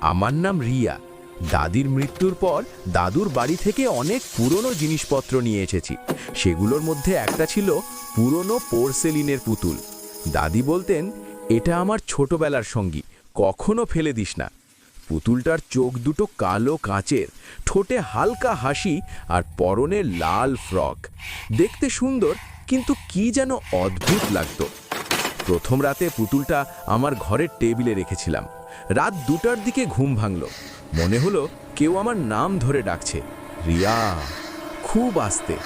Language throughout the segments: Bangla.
আমার নাম রিয়া। দাদির মৃত্যুর পর দাদুর বাড়ি থেকে অনেক পুরনো জিনিসপত্র নিয়ে এসেছি। সেগুলোর মধ্যে একটা ছিল পুরনো পোর্সেলিনের পুতুল। দাদি বলতেন, এটা আমার ছোটবেলার সঙ্গী, কখনো ফেলে দিস না। পুতুলটার চোখ দুটো কালো কাঁচের, ঠোঁটে হালকা হাসি আর পরনে লাল ফ্রক। দেখতে সুন্দর, কিন্তু কি যেন অদ্ভুত লাগতো। প্রথম রাতে পুতুলটা আমার ঘরের টেবিলে রেখেছিলাম। রাত দুটার দিকে ঘুম ভাঙল। মনে হলো কেউ আমার নাম ধরে ডাকছে। রিয়া, খুব আস্তে।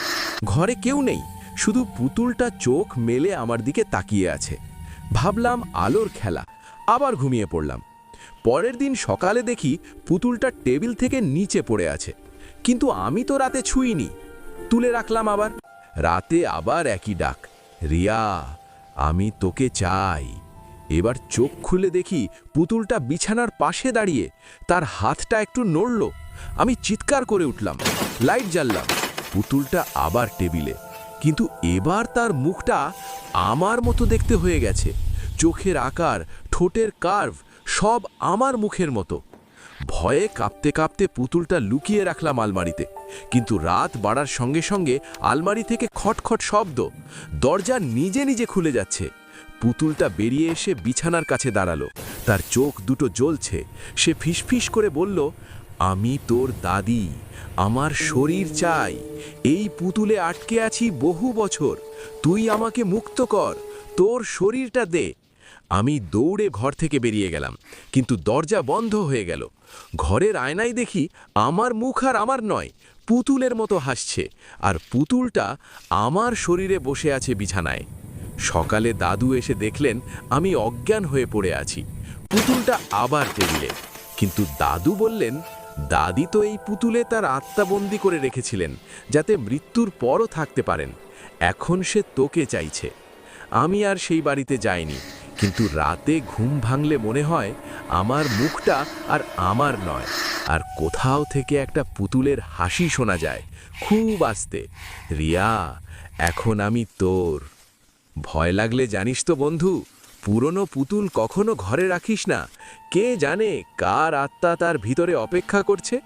ঘরে কেউ নেই, শুধু পুতুলটা চোখ মেলে আমার দিকে তাকিয়ে আছে। ভাবলাম আলোর খেলা, আবার ঘুমিয়ে পড়লাম। পরের দিন সকালে দেখি পুতুলটা টেবিল থেকে নিচে পড়ে আছে। কিন্তু আমি তো রাতে ছুঁইনি। তুলে রাখলাম আবার। রাতে আবার একই ডাক, রিয়া আমি তোকে চাই। এবার চোখ খুলে দেখি পুতুলটা বিছানার পাশে দাঁড়িয়ে, তার হাতটা একটু নড়ল। আমি চিৎকার করে উঠলাম, লাইট জ্বাললাম, পুতুলটা আবার টেবিলে। কিন্তু এবার তার মুখটা আমার মতো দেখতে হয়ে গেছে। চোখের আকার, ঠোঁটের কার্ভ, সব আমার মুখের মতো। ভয়ে কাঁপতে কাঁপতে পুতুলটা লুকিয়ে রাখলাম আলমারিতে। কিন্তু রাত বাড়ার সঙ্গে সঙ্গে আলমারি থেকে খটখট শব্দ দরজা নিজে নিজে খুলে যাচ্ছে। পুতুলটা বেরিয়ে এসে বিছানার কাছে দাঁড়াল। তার চোখ দুটো জ্বলছে। সে ফিসফিস করে বলল, আমি তোর দাদি। আমার শরীর চাই। এই পুতুলে আটকে আছি বহু বছর। তুই আমাকে মুক্ত কর। তোর শরীরটা দে। আমি দৌড়ে ঘর থেকে বেরিয়ে গেলাম, কিন্তু দরজা বন্ধ হয়ে গেল। ঘরের আয়নায় দেখি আমার মুখ আর আমার নয়, পুতুলের মতো হাসছে, আর পুতুলটা আমার শরীরে বসে আছে বিছানায়। সকালে দাদু এসে দেখলেন আমি অজ্ঞান হয়ে পড়ে আছি। পুতুলটা আবার টেবিলে, কিন্তু দাদু বললেন, দাদি তো এই পুতুলে তার আত্মাবন্দি করে রেখেছিলেন, যাতে মৃত্যুর পরও থাকতে পারেন। এখন সে তোকে চাইছে। আমি আর সেই বাড়িতে যাইনি কিন্তু রাতে ঘুম ভাঙলে মনে হয় আমার মুখটা আর আমার নয়। আর কোথাও থেকে একটা পুতুলের হাসি শোনা যায়, খুব আস্তে। রিয়া, এখন আমি তোর। ভয় লাগলে জানিস তো বন্ধু, পুরনো পুতুল কখনো ঘরে রাখিস না। কে জানে কার আত্মা তার ভিতরে অপেক্ষা করছে?